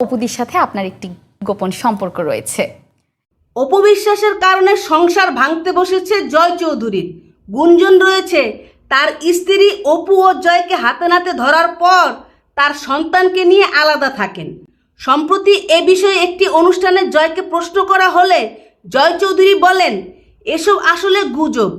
অপুদির সাথে আপনার একটি গোপন সম্পর্ক রয়েছে। অপবিশ্বাসের কারণে সংসার ভাঙতে বসেছে জয় চৌধুরীর গুঞ্জন রয়েছে, তার স্ত্রী অপু ও জয়কে হাতে নাতে ধরার পর তার সন্তানকে নিয়ে আলাদা থাকেন। সম্প্রতি এ বিষয়ে একটি অনুষ্ঠানে জয়কে প্রশ্ন করা হলে জয় চৌধুরী বলেন, এসব আসলে গুজব।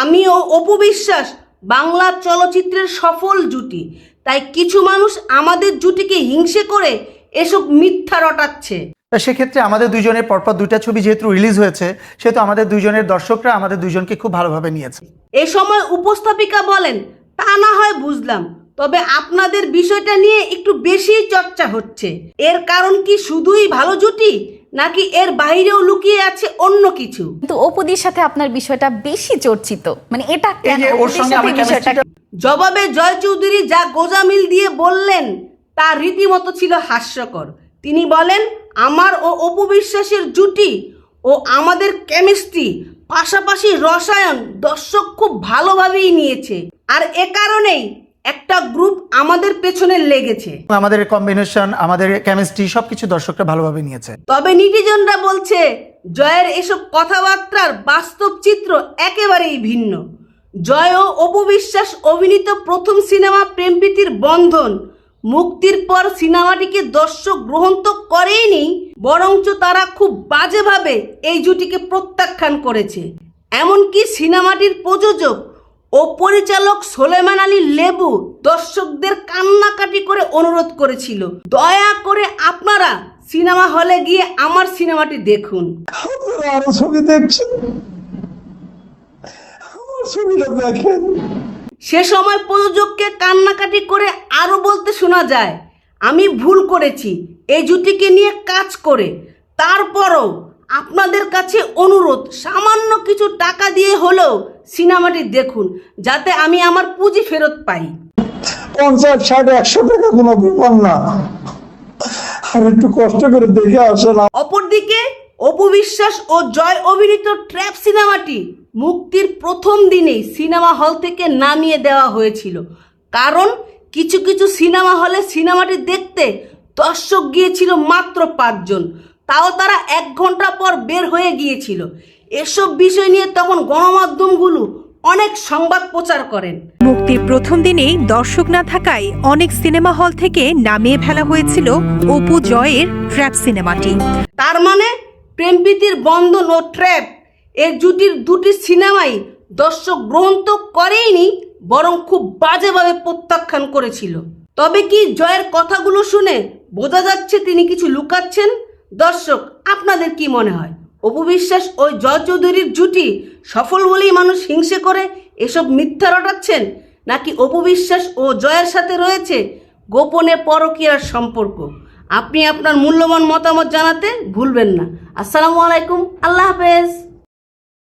আমি ও অপু বিশ্বাস বাংলা চলচ্চিত্রের সফল জুটি। তাই কিছু মানুষ আমাদের জুটিকে হিংসে করে এসব মিথ্যা রটাচ্ছে। তা সেক্ষেত্রে আমাদের দুজনের পরপর দুইটা ছবি যেহেতু রিলিজ হয়েছে সেহেতু আমাদের দুজনের দর্শকরা আমাদের দুজনকে খুব ভালোভাবে নিয়েছে। এ সময় উপস্থাপিকা বলেন তা না হয় বুঝলাম তবে আপনাদের বিষয়টা নিয়ে একটু বেশি চর্চা হচ্ছে। এর কারণ কি শুধুই ভালো জুটি নাকি এর বাইরেও লুকিয়ে আছে অন্য কিছু? কিন্তু অপুদির সাথে আপনার বিষয়টা বেশি চর্চিত। মানে এটা কেন? ওর সঙ্গে আমার বিষয়টা জবাবে জয় চৌধুরী যা গোজামিল দিয়ে বললেন তা রীতিমতো ছিল হাস্যকর। তিনি বলেন আমার ও অপু বিশ্বাসের জুটি ও আমাদের কেমিস্ট্রি পাশাপাশি রসায়ন দর্শক খুব ভালোভাবেই নিয়েছে। আর এ কারণেই একটা গ্রুপ আমাদের পেছনে লেগেছে। আমাদের কম্বিনেশন আমাদের কেমিস্ট্রি সবকিছু দর্শকরা ভালোভাবে নিয়েছে। তবে নিটিজনরা বলছে জয়ের এসব কথাবার্তার বাস্তব চিত্র একেবারেই ভিন্ন। জয় ও অপবিশ্বাস অভিনীত প্রথম সিনেমা প্রেমপ্রীতির বন্ধন মুক্তির পর সিনেমাটিকে দর্শক গ্রহণ তো করেইনি বরঞ্চ তারা খুব বাজেভাবে এই জুটিকে প্রত্যাখ্যান করেছে। এমনকি সিনেমাটির প্রযোজক ও পরিচালক সোলেমান আলী লেবু দর্শকদের কান্নাকাটি করে অনুরোধ করেছিল দয়া করে আপনারা সিনেমা হলে গিয়ে আমার সিনেমাটি দেখুন। আপনারা আরও ছবি দেখছেন? আমার ছবিটা দেখেন। সে সময় প্রযোজককে কান্নাকাটি করে আরও বলতে শোনা যায় আমি ভুল করেছি এই জুটিকে নিয়ে কাজ করে। তারপরও আপনাদের কাছে অনুরোধ সামান্য কিছু টাকা দিয়ে হলেও সিনেমাটি দেখুন যাতে আমি আমার পুঁজি ফেরত পাই। পঞ্চাশ ষাট একশো টাকা কোনো ব্যাপার না। আর একটু কষ্ট করে দেখে আসেন অপরদিকে অপু বিশ্বাস ও জয় অভিনীত ট্র্যাপ সিনেমাটি মুক্তির প্রথম দিনেই সিনেমা হল থেকে নামিয়ে দেওয়া হয়েছিল। কারণ কিছু কিছু সিনেমা হলে সিনেমাটি দেখতে দর্শক গিয়েছিল মাত্র পাঁচজন। তাও তারা এক ঘণ্টা পর বের হয়ে গিয়েছিল। এসব বিষয় নিয়ে তখন গণমাধ্যমগুলো অনেক সংবাদ প্রচার করেন। মুক্তির প্রথম দিনেই দর্শক না থাকায় অনেক সিনেমা হল থেকে নামিয়ে ফেলা হয়েছিল অপু জয়ের ট্র্যাপ সিনেমাটি। তার মানে প্রেমপ্রীতির বন্ধন ও ট্র্যাপ এর জুটির দুটি সিনেমাই দর্শক গ্রহণ তো করেইনি, বরং খুব বাজেভাবে প্রত্যাখ্যান করেছিল। তবে কি জয়ের কথাগুলো শুনে বোঝা যাচ্ছে তিনি কিছু লুকাচ্ছেন? দর্শক, আপনাদের কি মনে হয়? অপবিশ্বাস ও জয় চৌধুরীর জুটি সফল বলেই মানুষ হিংসে করে এসব মিথ্যা রটাচ্ছেন? নাকি অপবিশ্বাস ও জয়ের সাথে রয়েছে গোপনে পরকীয়ার সম্পর্ক? আপনি আপনার মূল্যবান মতামত জানাতে ভুলবেন না। আসসালামু আলাইকুম, আল্লাহ হাফেজ।